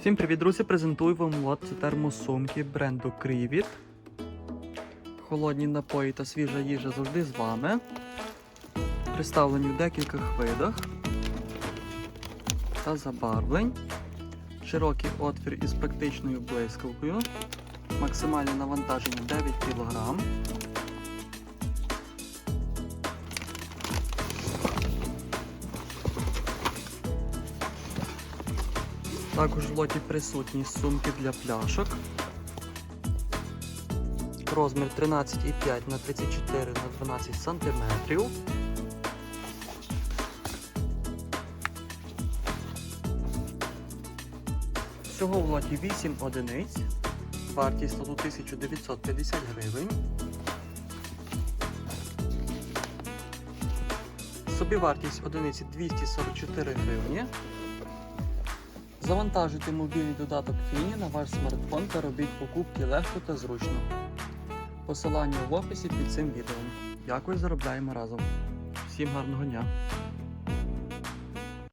Всім привіт, друзі! Презентую вам лот термосумки бренду Крівіт. Холодні напої та свіжа їжа завжди з вами. Представлені в декількох видах та забарвлень. Широкий отвір із практичною блискавкою. Максимальне навантаження 9 кг. Також в лоті присутні сумки для пляшок. Розмір 13,5 на 34 на 12 см. Всього в лоті 8 одиниць. Вартість лоту 1950 гривень. Собівартість одиниці 244 гривні. Завантажуйте мобільний додаток Фіні на ваш смартфон та робіть покупки легко та зручно. Посилання в описі під цим відео. Дякую, заробляємо разом. Всім гарного дня!